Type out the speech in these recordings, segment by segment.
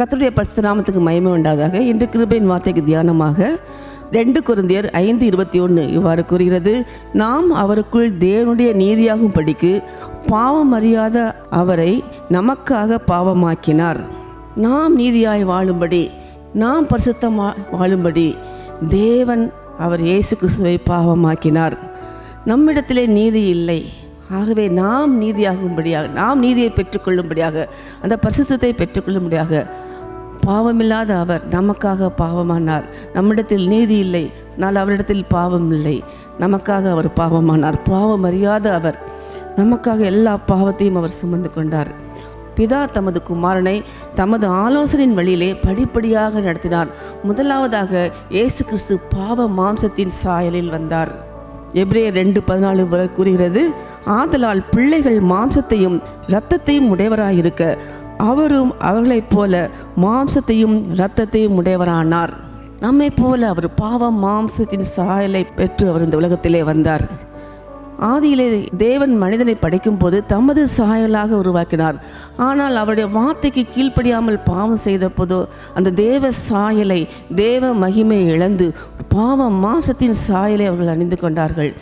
கத்துடைய பரிசுத்த நாமத்துக்கு மயமே உண்டாதாக. இன்று கிருபையின் வார்த்தைக்கு தியானமாக ரெண்டு குருந்தியர் ஐந்து இருபத்தி ஒன்று இவ்வாறு கூறுகிறது. நாம் அவருக்குள் தேவனுடைய நீதியாகும் படிக்கு பாவம் அறியாத அவரை நமக்காக பாவமாக்கினார். நாம் நீதியாய் வாழும்படி நாம் பரிசுத்தமா வாழும்படி தேவன் அவர் இயேசு கிறிஸ்துவை பாவமாக்கினார். நம்மிடத்திலே நீதி இல்லை. ஆகவே நாம் நீதியாகும்படியாக நாம் நீதியை பெற்றுக்கொள்ளும்படியாக அந்த பரிசுத்தத்தை பெற்றுக்கொள்ளும்படியாக பாவமில்லாத அவர் நமக்காக பாவமானார். நம்மிடத்தில் நீதி இல்லை. ஆனால் அவரிடத்தில் பாவம் இல்லை. நமக்காக அவர் பாவமானார். பாவம் அறியாத அவர் நமக்காக எல்லா பாவத்தையும் அவர் சுமந்து கொண்டார். பிதா தமது குமாரனை தமது ஆலோசனையின் வழியிலே படிப்படியாக நடத்தினார். முதலாவதாக இயேசு கிறிஸ்து பாவ மாம்சத்தின் சாயலில் வந்தார். எப்ரே ரெண்டு பதினாலு வரை கூறுகிறது ஆதலால் பிள்ளைகள் மாம்சத்தையும் இரத்தத்தையும் உடையவராயிருக்க அவரும் அவர்களைப் போல மாம்சத்தையும் இரத்தத்தையும் உடையவரானார். நம்மை போல அவர் பாவம் மாம்சத்தின் சாயலை பெற்று அவர் இந்த உலகத்திலே வந்தார். ஆதியிலே தேவன் மனிதனை படைக்கும்போது தமது சாயலாக உருவாக்கினார். ஆனால் அவருடைய வார்த்தைக்கு கீழ்ப்படியாமல் பாவம் செய்த போதோ அந்த தேவ சாயலை தேவ மகிமை இழந்து பாவ மாம்சத்தின் சாயலை அவர்கள் அணிந்து கொண்டார்கள்.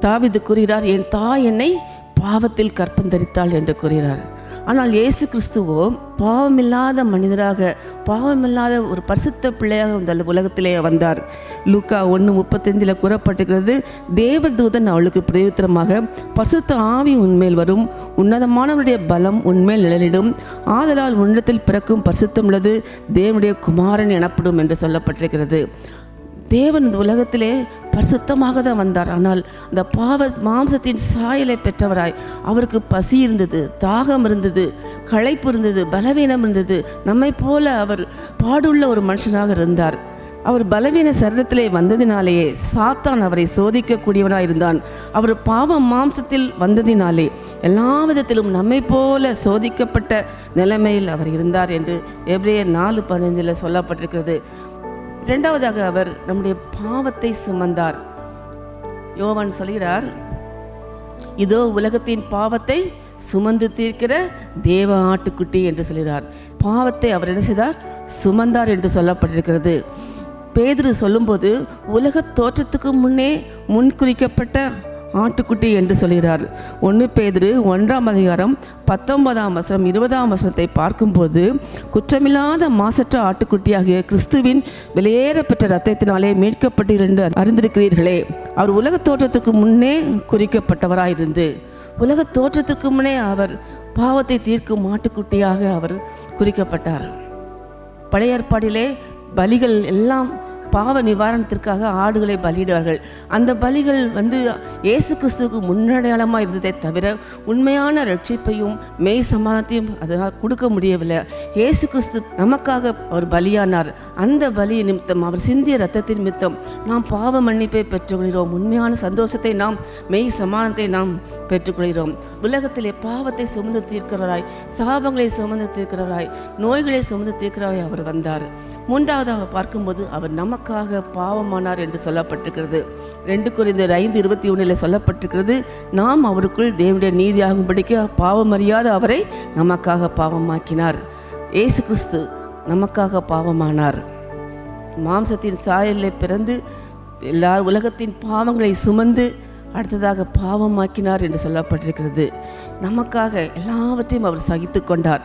தாவிது கூறுகிறார் என் தாய் என்னை பாவத்தில் கற்பந்தரித்தாள் என்று கூறுகிறார். ஆனால் இயேசு கிறிஸ்துவோ பாவமில்லாத மனிதராக பாவமில்லாத ஒரு பரிசுத்த பிள்ளையாக இந்த உலகத்திலே வந்தார். லூக்கா ஒன்று முப்பத்தஞ்சில் கூறப்பட்டிருக்கிறது தேவதூதன் அவளுக்கு பிரயோத்திரமாக பரிசுத்த ஆவி உன்மேல் வரும் உன்னதமானவருடைய பலம் உன்மேல் நிழலிடும் ஆதலால் உன்னிடத்தில் பிறக்கும் பரிசுத்தம் உள்ளது தேவனுடைய குமாரன் எனப்படும் என்று சொல்லப்பட்டிருக்கிறது. தேவன் இந்த உலகத்திலே பரிசுத்தமாக தான் வந்தார். ஆனால் அந்த பாவ மாம்சத்தின் சாயலை பெற்றவராய் அவருக்கு பசி இருந்தது தாகம் இருந்தது களைப்பு இருந்தது பலவீனம் இருந்தது. நம்மை போல அவர் பாடுள்ள ஒரு மனுஷனாக இருந்தார். அவர் பலவீன சரீரத்திலே வந்ததினாலேயே சாத்தான் அவரை சோதிக்கக்கூடியவனாக இருந்தான். அவர் பாவம் மாம்சத்தில் வந்ததினாலே எல்லா விதத்திலும் நம்மை போல சோதிக்கப்பட்ட நிலைமையில் அவர் இருந்தார் என்று எப்ரேயர் நாலு பதினைந்தில் சொல்லப்பட்டிருக்கிறது. இரண்டாவதாக அவர் நம்முடைய பாவத்தை சுமந்தார். யோவான் சொல்கிறார் இதோ உலகத்தின் பாவத்தை சுமந்து தீர்க்கிற தேவ ஆட்டுக்குட்டி என்று சொல்கிறார். பாவத்தை அவர் என்ன செய்தார்? சுமந்தார் என்று சொல்லப்பட்டிருக்கிறது. பேதிரு சொல்லும்போது உலக தோற்றத்துக்கு முன்னே முன்குறிக்கப்பட்ட ஆட்டுக்குட்டி என்று சொல்கிறார். ஒன்று பேதிரு ஒன்றாம் அதிகாரம் பத்தொன்பதாம் வசனம் இருபதாம் வசனத்தை பார்க்கும்போது குற்றமில்லாத மாசற்ற ஆட்டுக்குட்டியாகிய கிறிஸ்துவின் வெளியேறப்பெற்ற ரத்தத்தினாலே மீட்கப்பட்டு இரண்டு அறிந்திருக்கிறீர்களே அவர் உலக தோற்றத்திற்கு முன்னே குறிக்கப்பட்டவராயிருந்து. உலக தோற்றத்திற்கு முன்னே அவர் பாவத்தை தீர்க்கும் ஆட்டுக்குட்டியாக அவர் குறிக்கப்பட்டார். பழைய ஏற்பாடிலே பலிகள் எல்லாம் பாவ நிவாரணத்திற்காக ஆடுகளை பலியிடுவார்கள். அந்த பலிகள் வந்து இயேசு கிறிஸ்துவுக்கு முன்னடையாளமாக இருந்ததை தவிர உண்மையான ரட்சிப்பையும் மெய் சமாதானத்தையும் அதனால் கொடுக்க முடியவில்லை. இயேசு கிறிஸ்து நமக்காக அவர் பலியானார். அந்த பலி நிமித்தம் அவர் சிந்திய ரத்தத்தின் நிமித்தம் நாம் பாவ மன்னிப்பை பெற்றுக்கொள்கிறோம். உண்மையான சந்தோஷத்தை நாம் மெய் சமாதானத்தை நாம் பெற்றுக்கொள்கிறோம். உலகத்திலே பாவத்தை சுமந்து தீர்க்கிறவராய் சாபங்களை சுமந்து தீர்க்கிறவராய் நோய்களை சுமந்து தீர்க்கிறவராய் அவர் வந்தார். மூன்றாவதாக பார்க்கும்போது அவர் நமக்காக பாவமானார் என்று சொல்லப்பட்டிருக்கிறது. ரெண்டு குறைந்த ஐந்து இருபத்தி ஒன்றில் சொல்லப்பட்டிருக்கிறது நாம் அவருக்குள் தேவனுடைய நீதியாகும்படிக்கு பாவம் அறியாத அவரை நமக்காக பாவமாக்கினார். இயேசு கிறிஸ்து நமக்காக பாவமானார். மாம்சத்தின் சாயலில் பிறந்து எல்லா உலகத்தின் பாவங்களை சுமந்து அடுத்ததாக பாவமாக்கினார் என்று சொல்லப்பட்டிருக்கிறது. நமக்காக எல்லாவற்றையும் அவர் சகித்து கொண்டார்.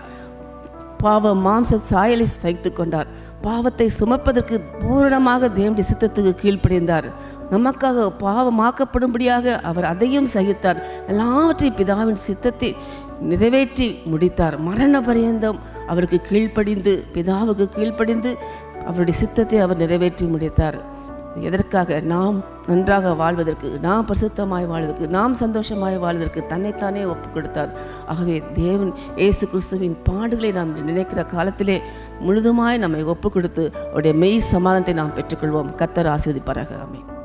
பாவ மாம்ச சாயலை சகித்து கொண்டார். பாவத்தை சுமப்பதற்கு பூரணமாக தேவனுடைய சித்தத்துக்கு கீழ்ப்படிந்தார். நமக்காக பாவமாக்கப்படும்படியாக அவர் அதையும் சகித்தார். எல்லாவற்றையும் பிதாவின் சித்தத்தை நிறைவேற்றி முடித்தார். மரண பரியந்தம் அவருக்கு கீழ்ப்படிந்து பிதாவுக்கு கீழ்ப்படிந்து அவருடைய சித்தத்தை அவர் நிறைவேற்றி முடித்தார். எதற்காக நாம் நன்றாக வாழ்வதற்கு நாம் பரிசுத்தமாய் வாழ்வதற்கு நாம் சந்தோஷமாய் வாழ்வதற்கு தன்னைத்தானே ஒப்பு கொடுத்தார். ஆகவே தேவன் இயேசு கிறிஸ்துவின் பாடுகளை நாம் நினைக்கிற காலத்திலே முழுதுமாய் நம்மை ஒப்பு கொடுத்து அவருடைய மெய் சமாதானத்தை நாம் பெற்றுக்கொள்வோம். கத்தர் ஆசிர்வதிப்பாராக. ஆமென்.